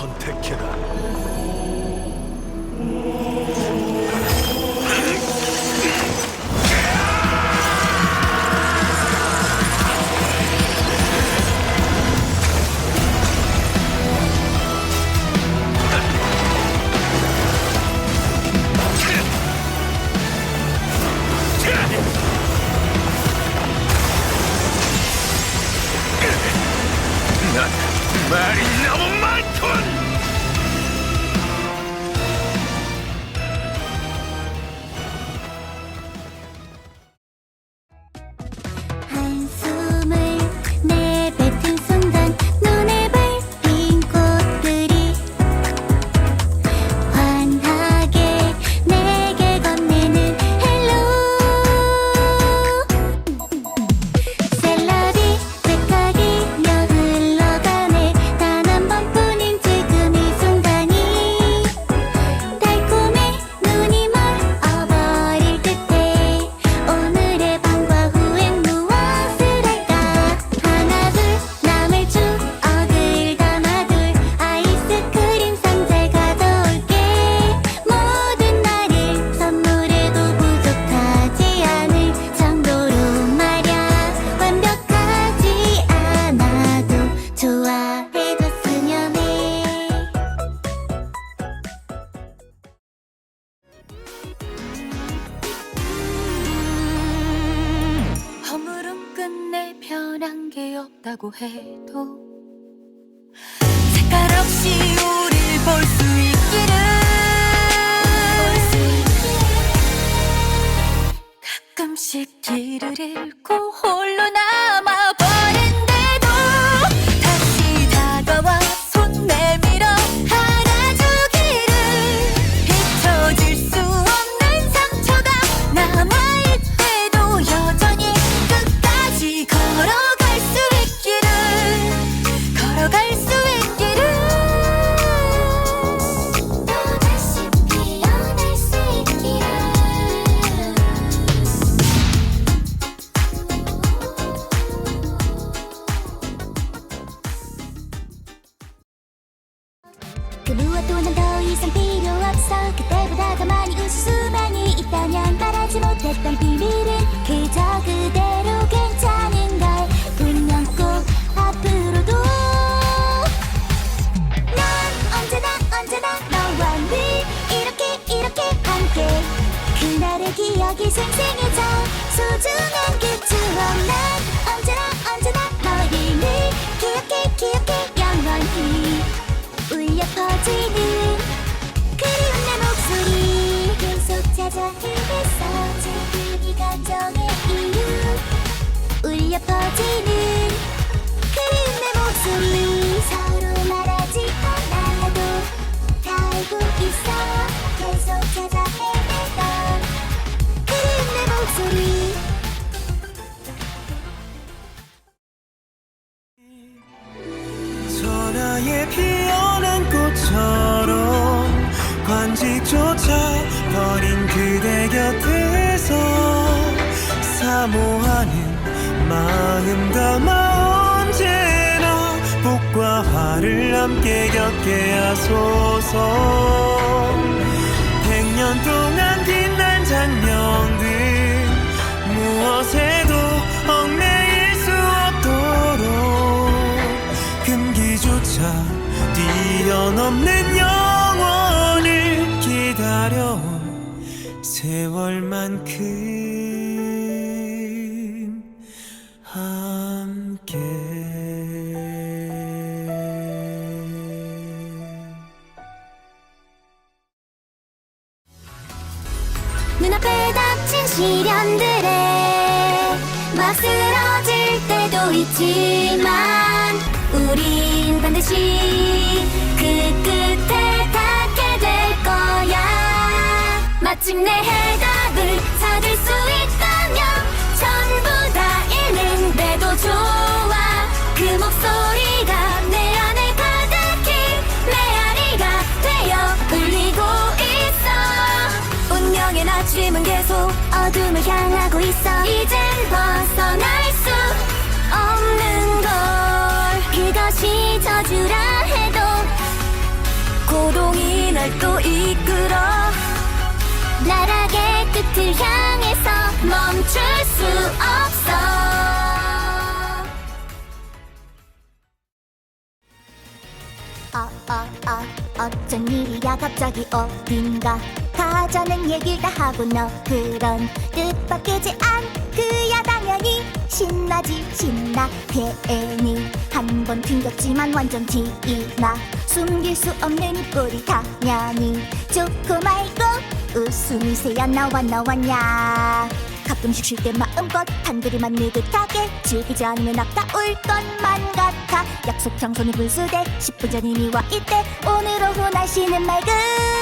선택해라. 없다고 해도 색깔 없이 우릴 볼 수 있기를. 가끔씩 길을 잃고 이 생생해져 소중한 그 추억 난 언제나 언제나 늘 기억해 기억해 영원히 울려 퍼지는 그리운 내 목소리 계속 찾아 헤맸어 지금 이 감정의 이유 울려 퍼지는 그리운 내 목소리 마음 담아 언제나 복과 화를 함께 겪게 하소서. 백년 동안 빛난 장면들 무엇에도 얽매일 수 없도록 금기조차 뛰어넘는 영원을 기다려온 세월만큼 막 쓰러질 때도 있지만 우린 반드시 그 끝에 닿게 될 거야. 마침내 해답을 찾을 수 있다면 전부 다 잃는데도 좋아. 그 목소리가 내 속 어둠을 향하고 있어. 이젠 벗어날 수 없는 걸. 그것이 저주라 해도 날또 이끌어. 나락의 끝을 향해서 멈출 수 없어. 아, 아, 아, 어쩐 일이야 갑자기 어딘가 가자는 얘길 다 하고 너 그런 뜻밖이지 않 그야 당연히 신나지 신나. 괜히 한 번 튕겼지만 완전 티나. 숨길 수 없는 꼴이 당연히 좋고 말고 웃음이 새야 나와 나왔냐. 가끔씩 쉴 때 마음껏 한그리만 느긋하게 즐기지 않으면 아까울 것만 같아. 약속 장소는 불수대 10분 전 이미 와 있대. 오늘 오후 날씨는 맑음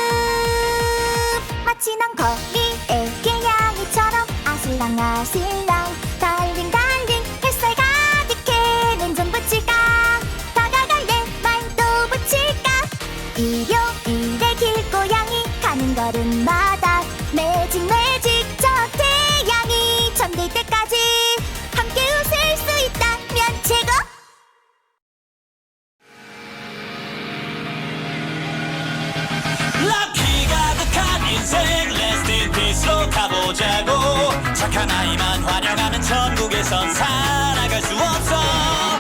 마치 난 거리의 개냥이처럼 아슬랑아슬랑 아이만 환영하는 천국에선 살아갈 수 없어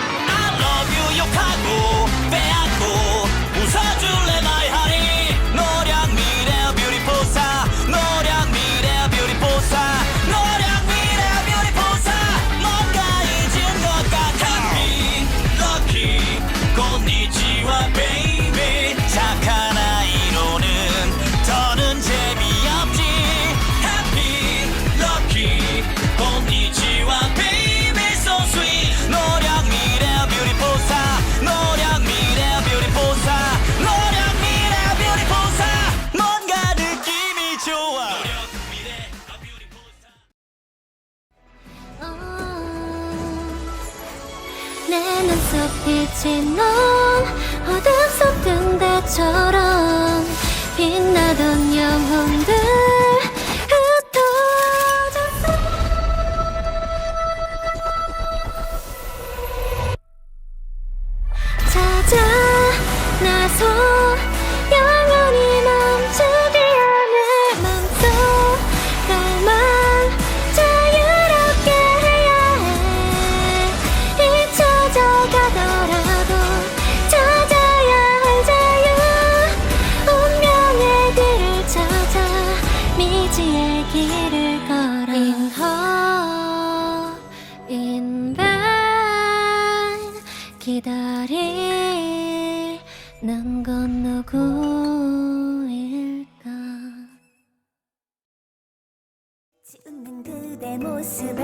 그대 모습에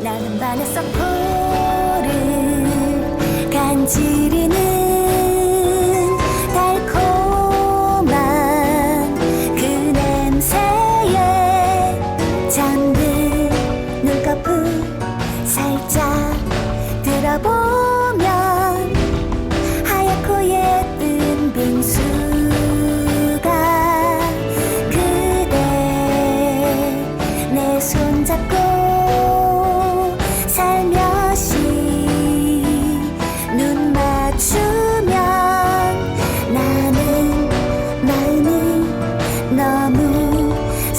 나는 반했어. 코를 간지리는 달콤한 그 냄새에 잠든 눈꺼풀 살짝 들어보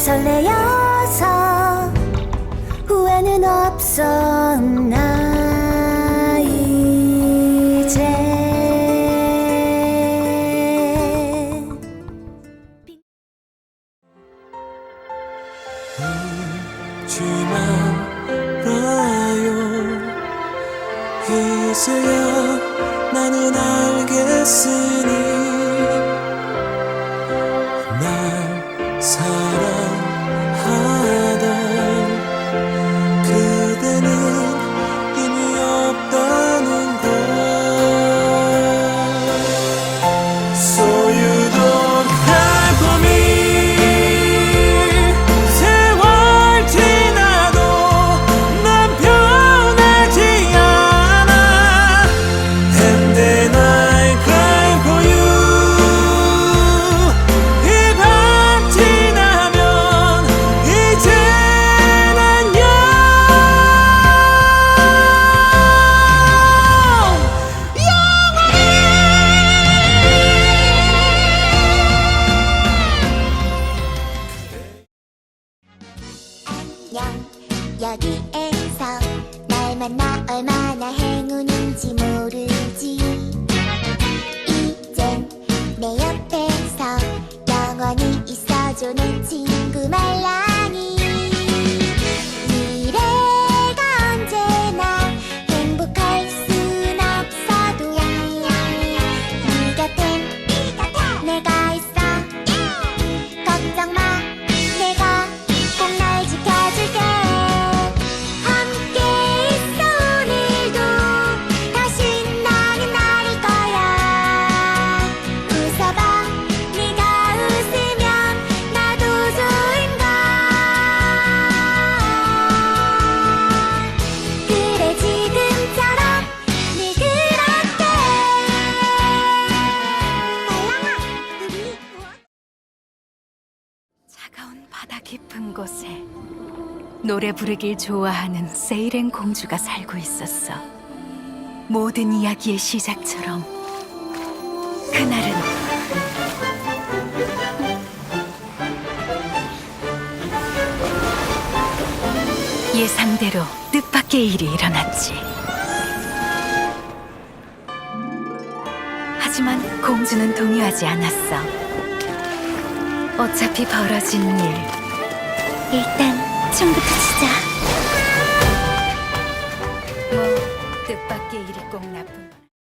설레어서 후회는 없어 나 이제. 울지 말아요. 이제야 나는 알겠으니 날 사랑 年纪。 깊은 곳에 노래 부르길 좋아하는 세이렌 공주가 살고 있었어. 모든 이야기의 시작처럼 그날은 예상대로 뜻밖의 일이 일어났지. 하지만 공주는 동요하지 않았어. 어차피 벌어진 일. 일단 춤부터 추자. 뭐 뜻밖의 일이 꼭